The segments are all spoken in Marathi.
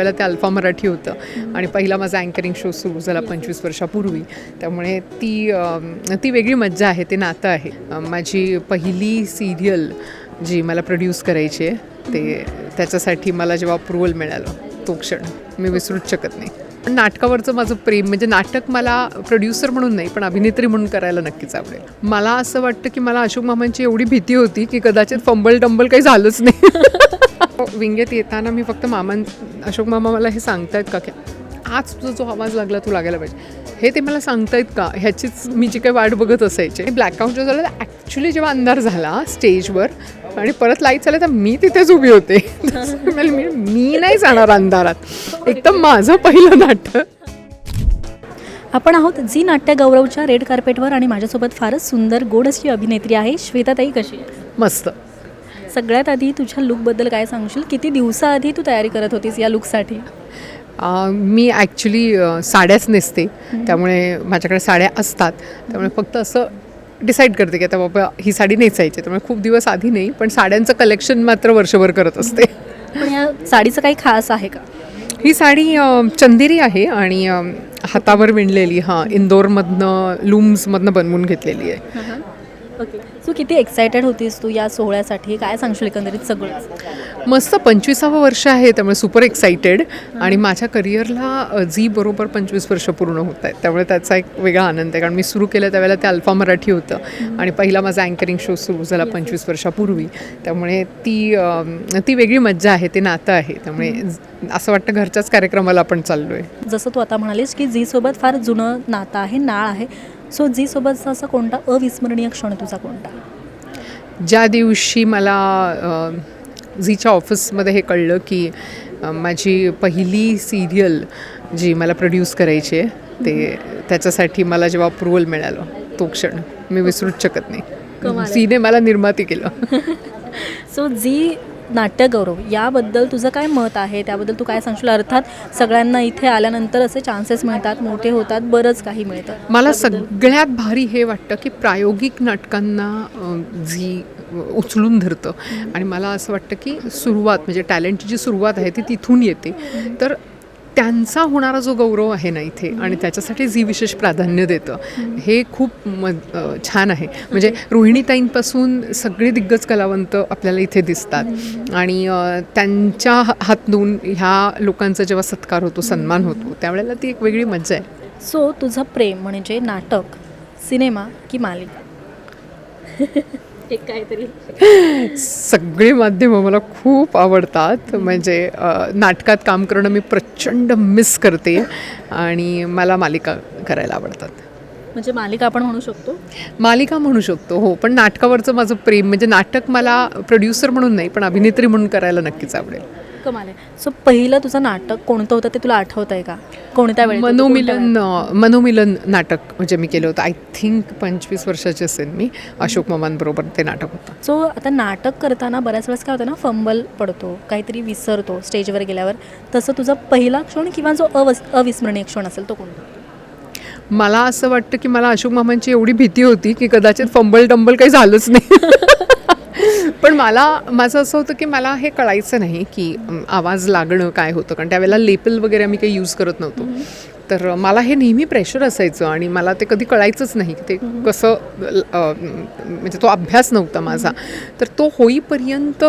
त्यावेळेला ते अल्फा मराठी होतं. आणि पहिला माझा अँकरिंग शो सुरू झाला पंचवीस वर्षापूर्वी. त्यामुळे ती ती वेगळी मज्जा आहे ते नातं आहे. माझी पहिली सिरियल जी मला प्रोड्यूस करायची आहे ते त्याच्यासाठी मला जेव्हा अप्रुव्हल मिळालं तो क्षण मी विसरूच शकत नाही. नाटकावरचं माझं प्रेम म्हणजे नाटक मला प्रोड्युसर म्हणून नाही पण अभिनेत्री म्हणून करायला नक्कीच आवडेल. मला असं वाटतं की मला अशोक मामांची एवढी भीती होती की कदाचित फंबल डंबल काही झालंच नाही. विंगेत येताना मी फक्त मामां अशोक मामा मला हे सांगतायत का? की आज तुझा जो आवाज लागला तो लागायला पाहिजे. हे ते मला सांगतायत का? ह्याचीच मी जी काही वाट बघत असायचे. ब्लॅकआउट जो झाला ॲक्च्युली जेव्हा अंधार झाला स्टेजवर आणि परत लाइट आले तर मी तिथेच उभी होते. मी मी नाही जाणार अंधारात. एकदम माझं पहिलं नाटक. आपण आहोत झी नाट्य गौरवच्या रेड कार्पेटवर आणि माझ्यासोबत फारच सुंदर गोड अशी अभिनेत्री आहे श्वेताताई कशी? मस्त. सगळ्यात आधी तुझ्या लुकबद्दल काय सांगशील? किती दिवसाआधी तू तयारी करत होतीस या लुकसाठी मी ॲक्च्युली साड्याच नेसते. त्यामुळे माझ्याकडे साड्या असतात. त्यामुळे फक्त असं डिसाईड करते की आता बाबा ही साडी नेसायची. त्यामुळे खूप दिवस आधी नाही पण साड्यांचं कलेक्शन मात्र वर्षभर करत असते. पण या साडीचं काही खास आहे का? ही साडी चंदेरी आहे आणि हातावर विणलेली हां इंदोरमधनं लूम्समधनं बनवून घेतलेली आहे. तू किती एक्सायटेड होतीस तू या सोहळ्यासाठी? काय सांगशील एकंदरीत सगळं? मस्त पंचवीसावं वर्ष आहे त्यामुळे सुपर एक्सायटेड आणि माझ्या करिअरला झी बरोबर पंचवीस वर्ष पूर्ण होत आहेत. त्यामुळे त्याचा एक वेगळा आनंद आहे. कारण मी सुरू केलं त्यावेळेला ते अल्फा मराठी होतं. आणि पहिला माझा अँकरिंग शो सुरू झाला पंचवीस वर्षापूर्वी. त्यामुळे ती ती वेगळी मज्जा आहे ते नातं आहे. त्यामुळे असं वाटतं घरच्याच कार्यक्रमाला आपण चाललो आहे जसं तू आता म्हणालीस की झीसोबत फार जुनं नातं आहे नाळ आहे. सो झीसोबतचा असा कोणता? अविस्मरणीय क्षण तुझा कोणता? ज्या दिवशी मला झीच्या ऑफिसमध्ये हे कळलं की माझी पहिली सिरियल जी मला प्रोड्यूस करायची आहे ते त्याच्यासाठी मला जेव्हा अप्रुव्हल मिळालं तो क्षण मी विसरूच शकत नाही. झीने मला निर्माती केलं. सो झी नाट्यगौरव याबद्दल तुझं काय मत आहे? त्याबद्दल तू काय सांगशील? अर्थात सगळ्यांना इथे आल्यानंतर असे चान्सेस मिळतात मोठे होतात बरंच काही मिळतं. मला सगळ्यात भारी हे वाटतं की प्रायोगिक नाटकांना झी उचलून धरतं. आणि मला असं वाटतं की सुरुवात म्हणजे टॅलेंटची जी सुरुवात आहे ती तिथून येते. तर त्यांचा होणारा जो गौरव आहे ना इथे आणि त्याच्यासाठी झी विशेष प्राधान्य देतं हे खूप म छान आहे. म्हणजे रोहिणीताईंपासून सगळे दिग्गज कलावंत आपल्याला इथे दिसतात. आणि त्यांच्या हा- हातून ह्या लोकांचा जेव्हा सत्कार होतो सन्मान होतो त्यावेळेला ती एक वेगळी मजा आहे. सो तुझं प्रेम म्हणजे नाटक सिनेमा की मालिका? एक काहीतरी. सगळी माध्यमं मला खूप आवडतात. म्हणजे नाटकात काम करणं मी प्रचंड मिस करते आणि मला मालिका करायला आवडतात. म्हणजे मालिका आपण म्हणू शकतो? मालिका म्हणू शकतो हो. पण नाटकावरचं माझं प्रेम म्हणजे नाटक मला प्रोड्युसर म्हणून नाही पण अभिनेत्री म्हणून करायला नक्कीच आवडेल. कमाल. आहे सो पहिलं तुझं नाटक कोणतं होतं ते तुला आठवत आहे का? कोणत्या? कोणत्या मनोमिलन मनोमिलन नाटक म्हणजे मी केलं होतं. आय थिंक पंचवीस वर्षाची असेल मी अशोक मामांबरोबर ते नाटक होतं. सो आता नाटक करताना बऱ्याच वेळेस काय होतं ना फंबल पडतो काहीतरी विसरतो स्टेजवर गेल्यावर. तसं तुझा पहिला क्षण किंवा जो अवस अविस्मरणीय क्षण असेल तो कोणता? मला असं वाटतं की मला अशोक मामांची एवढी भीती होती की कदाचित फंबल डंबल काही झालंच नाही. पण मला माझं असं होतं की मला हे कळायचं नाही की आवाज लागणं काय होतं. कारण त्यावेळेला लेपल वगैरे आम्ही काही यूज करत नव्हतो. तर मला हे नेहमी प्रेशर असायचं आणि मला ते कधी कळायचंच नाही की ते कसं म्हणजे तो अभ्यास नव्हता माझा. तर तो होईपर्यंत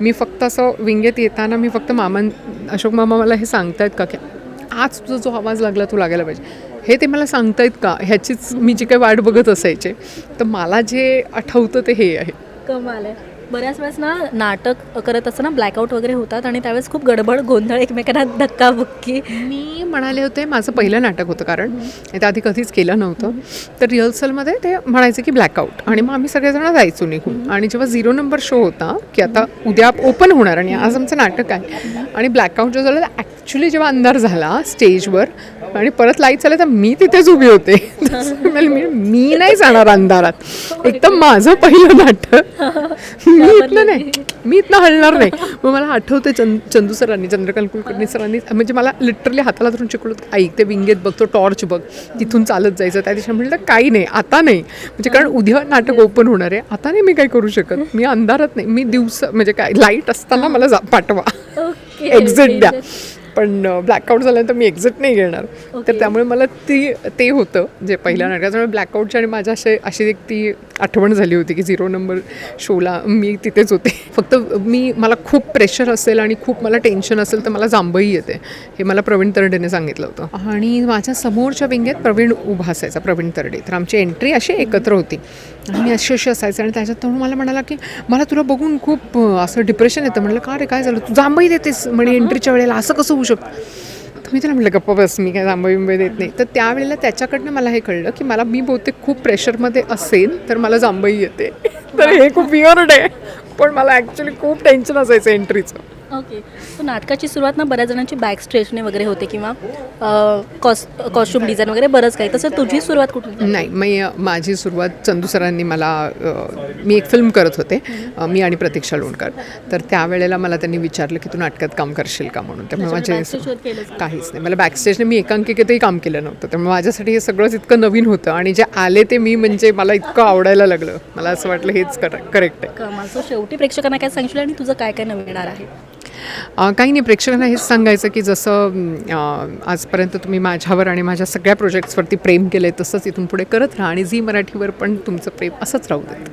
मी फक्त असं विंगेत येताना मी फक्त मामां अशोक मामा मला हे सांगतायत का की आज तुझा जो आवाज लागला तो लागायला पाहिजे. हे ते मला सांगतायत का? ह्याचीच मी जी काही वाट बघत असायचे. तर मला जे आठवतं ते हे आहे. कमाल आहे. बऱ्याच वेळेस ना नाटक करत असताना ब्लॅकआउट वगैरे होतात आणि त्यावेळेस खूप गडबड गोंधळ एकमेकांना धक्काबुक्की. मी म्हणाले होते माझं पहिलं नाटक होतं कारण ते आधी कधीच केलं नव्हतं. तर रिहर्सलमध्ये ते म्हणायचे की ब्लॅकआउट आणि मग आम्ही सगळेजण जायचो निघून. आणि जेव्हा झिरो नंबर शो होता की आता उद्या ओपन होणार आणि आज आमचं नाटक आहे. आणि ब्लॅकआउट जो झाला ॲक्च्युली जेव्हा अंधार झाला स्टेजवर आणि परत लाइट आले तर मी तिथेच उभी होते. मी मी नाही जाणार अंधारात. एकदम माझं पहिलं नाटक. मी इथनं नाही. मी इथनं हलणार नाही. मग मला आठवतं चंद चंदू सरांनी चंद्रकांत कुलकर्णी सरांनी म्हणजे मला लिटरली हाताला धरून शिकवलं ऐक ते विंगेत बघ तो टॉर्च बघ. तिथून चालत जायचं. त्या दिवशी म्हटलं काही नाही आता नाही. म्हणजे कारण उद्या नाटक ओपन होणार आहे. आता नाही मी काय करू शकत. मी अंधारात नाही. मी दिवस म्हणजे काय लाइट असताना मला जा पाठवा. एक्झिट द्या. पण ब्लॅकआउट झाल्यानंतर मी एक्झिट नाही घेणार. तर त्यामुळे मला ती ते होतं जे पहिल्या नाटकाच्यामुळे ब्लॅकआउटची आणि माझ्या असे अशी एक ती आठवण झाली होती की झिरो नंबर शोला मी तिथेच होते. फक्त मी मला खूप प्रेशर असेल आणि खूप मला टेन्शन असेल तर मला जांभई येते. हे मला प्रवीण तरडेने सांगितलं होतं. आणि माझ्या समोरच्या विंगेत प्रवीण उभा असायचा प्रवीण तरडे. तर आमची एंट्री अशी एकत्र होती. आणि मी अशी अशी असायचं आणि त्याच्यात तो मला म्हणाला की मला तुला बघून खूप असं डिप्रेशन येतं. म्हटलं का रे काय झालं? तू जांभई देतेस. म्हणे एंट्रीच्या वेळेला असं कसं होऊ शकतं? मी त्याला म्हटलं गप्पा बस मी काय जांभई बिंबई देत नाही. तर त्यावेळेला त्याच्याकडनं मला हे कळलं की मला मी बहुतेक खूप प्रेशरमध्ये असेल तर मला जांभई येते. तर हे खूप विअर्ड आहे. पण मला ॲक्च्युली खूप टेन्शन असायचं एंट्रीचं ओके. सो नाटकाची सुरुवात ना बऱ्याच जणांची बॅक स्टेजने वगैरे होते किंवा कॉस कॉस्ट्युम डिझाईन वगैरे बरंच काही. तसं तुझी सुरुवात कुठून? नाही मी माझी सुरुवात चंदू सरांनी मला मी एक फिल्म करत होते. मी आणि प्रतीक्षा लोणकर. तर त्यावेळेला मला त्यांनी विचारलं की तू नाटकात काम करशील का म्हणून. त्यामुळे माझे. काहीच नाही. मला बॅकस्टेजने मी एकांकिकेतही काम केलं नव्हतं. त्यामुळे माझ्यासाठी हे सगळंच इतकं नवीन होतं आणि जे आले ते मी म्हणजे मला इतकं आवडायला लागलं. मला असं वाटलं हेच करेक्ट आहे. शेवटी प्रेक्षकांना काय सांगशील आणि तुझं काय काय नवीन येणार आहे? काही नाही प्रेक्षकांना हेच सांगायचं की जसं आजपर्यंत तुम्ही माझ्यावर आणि माझ्या सगळ्या प्रोजेक्ट्सवरती प्रेम केलं आहे तसंच इथून पुढे करत राहा आणि झी मराठीवर पण तुमचं प्रेम असंच राहू देतं.